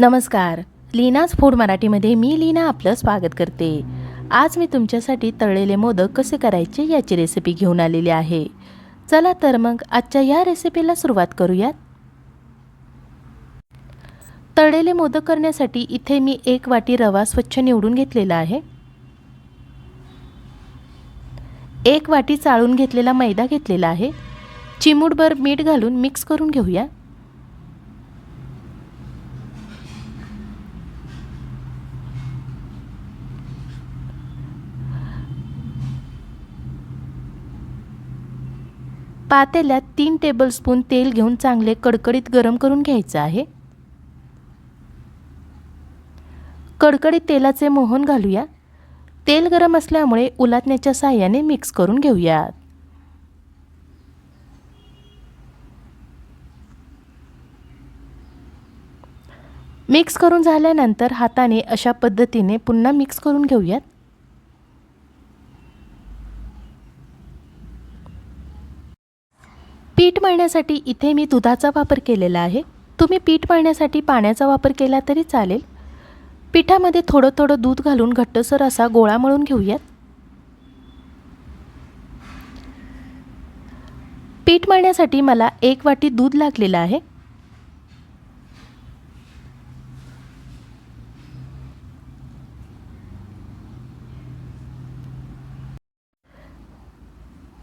नमस्कार. लीनाज फूड मराठीमध्ये मी लीना आपलं स्वागत करते. आज मी तुमच्यासाठी तळलेले मोदक कसे करायचे याची रेसिपी घेऊन आलेली आहे. चला तर मग आजच्या या रेसिपीला सुरुवात करूयात. तळलेले मोदक करण्यासाठी इथे मी एक वाटी रवा स्वच्छ निवडून घेतलेला आहे. एक वाटी चाळून घेतलेला मैदा घेतलेला आहे. चिमूटभर मीठ घालून मिक्स करून घेऊया. पातेल्यात तीन टेबलस्पून तेल घेऊन चांगले कडकडीत गरम करून घ्यायचं आहे. कडकडीत तेलाचे मोहन घालूया. तेल गरम असल्यामुळे उलाटण्याच्या साह्याने मिक्स करून घेऊयात. मिक्स करून झाल्यानंतर हाताने अशा पद्धतीने पुन्हा मिक्स करून घेऊयात. पीठ मळण्यासाठी इथे मी दुधाचा वापर केलेला आहे. तुम्ही पीठ मळण्यासाठी पाण्याचा वापर केला तरी चालेल. पिठामध्ये थोडं थोडं दूध घालून घट्टसर असा गोळा मळून घेऊयात. पीठ मळण्यासाठी मला एक वाटी दूध लागलेलं आहे.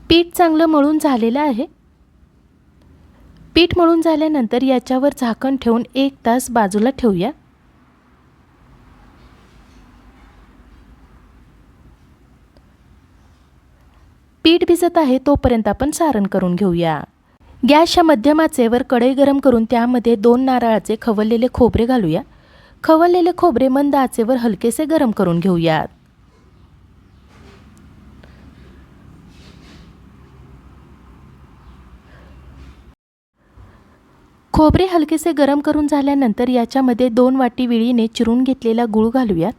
पीठ चांगलं मळून झालेलं आहे. पीठ मळून झाल्यानंतर याच्यावर झाकण ठेवून एक तास बाजूला ठेवूया. पीठ भिजत आहे तोपर्यंत आपण सारण करून घेऊया. गॅसच्या मध्यम आचेवर कढई गरम करून त्यामध्ये दोन नारळाचे खवललेले खोबरे घालूया. खवललेले खोबरे मंद आचेवर हलकेसे गरम करून घेऊयात. खोबरे हलकेसे गरम करून झाल्यानंतर याच्यामध्ये दोन वाटी विळीने चिरून घेतलेला गूळ घालूयात.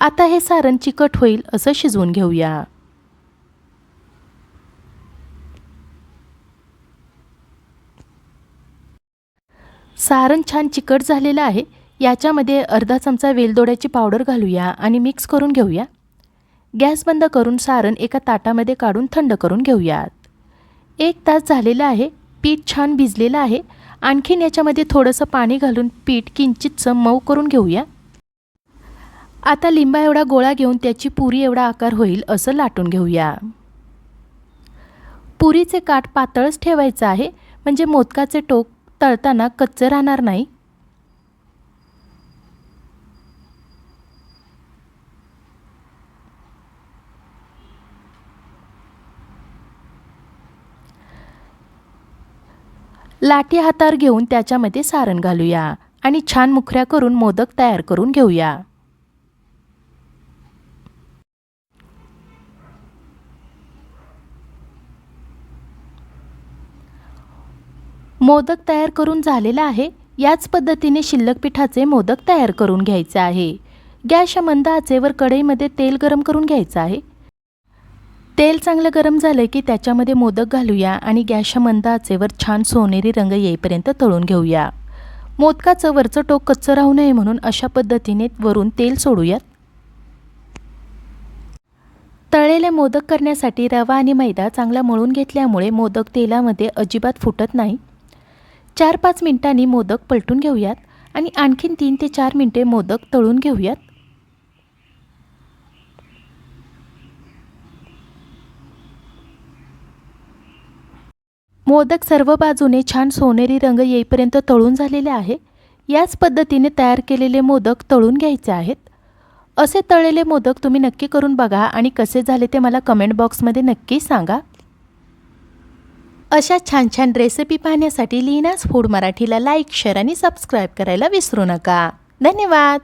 आता हे सारण चिकट होईल असं शिजवून घेऊया. सारण छान चिकट झालेलं आहे. याच्यामध्ये अर्धा चमचा वेलदोड्याची पावडर घालूया आणि मिक्स करून घेऊया. गॅस बंद करून सारण एका ताटामध्ये काढून थंड करून घेऊयात. एक तास झालेला आहे पीठ छान भिजलेलं आहे आणखीन याच्यामध्ये थोडंसं पाणी घालून पीठ किंचितचं मऊ करून घेऊया. आता लिंबा एवढा गोळा घेऊन त्याची पुरी एवढा आकार होईल असं लाटून घेऊया. पुरीचे काठ पातळच ठेवायचं आहे म्हणजे मोदकाचे टोक तळताना कच्चं राहणार नाही. लाठी हातावर घेऊन त्याच्यामध्ये सारण घालूया आणि छान मुखऱ्या करून मोदक तयार करून घेऊया. मोदक तयार करून झालेला आहे याच पद्धतीने शिल्लक पिठाचे मोदक तयार करून घ्यायचे आहे. गॅस मंद आचेवर कढईमध्ये तेल गरम करून घ्यायचं आहे. तेल चांगलं गरम झालं की त्याच्यामध्ये मोदक घालूया आणि गॅसच्या मंद आचेवर छान सोनेरी रंग येईपर्यंत तळून घेऊया. मोदकाचं वरचं टोक कच्चं राहू नये म्हणून अशा पद्धतीने वरून तेल सोडूयात. तळलेले मोदक करण्यासाठी रवा आणि मैदा चांगला मळून घेतल्यामुळे मोदक तेलामध्ये अजिबात फुटत नाही. चार पाच मिनिटांनी मोदक पलटून घेऊयात आणि आणखीन तीन ते चार मिनटे मोदक तळून घेऊयात. मोदक सर्व बाजूने छान सोनेरी रंग येईपर्यंत तळून झालेले आहे. याच पद्धतीने तयार केलेले मोदक तळून घ्यायचे आहेत. असे तळलेले मोदक तुम्ही नक्की करून बघा आणि कसे झाले ते मला कमेंट बॉक्समध्ये नक्की सांगा. अशा छान छान रेसिपी पाहण्यासाठी लीनास फूड मराठीला लाईक शेअर आणि सबस्क्राईब करायला विसरू नका. धन्यवाद!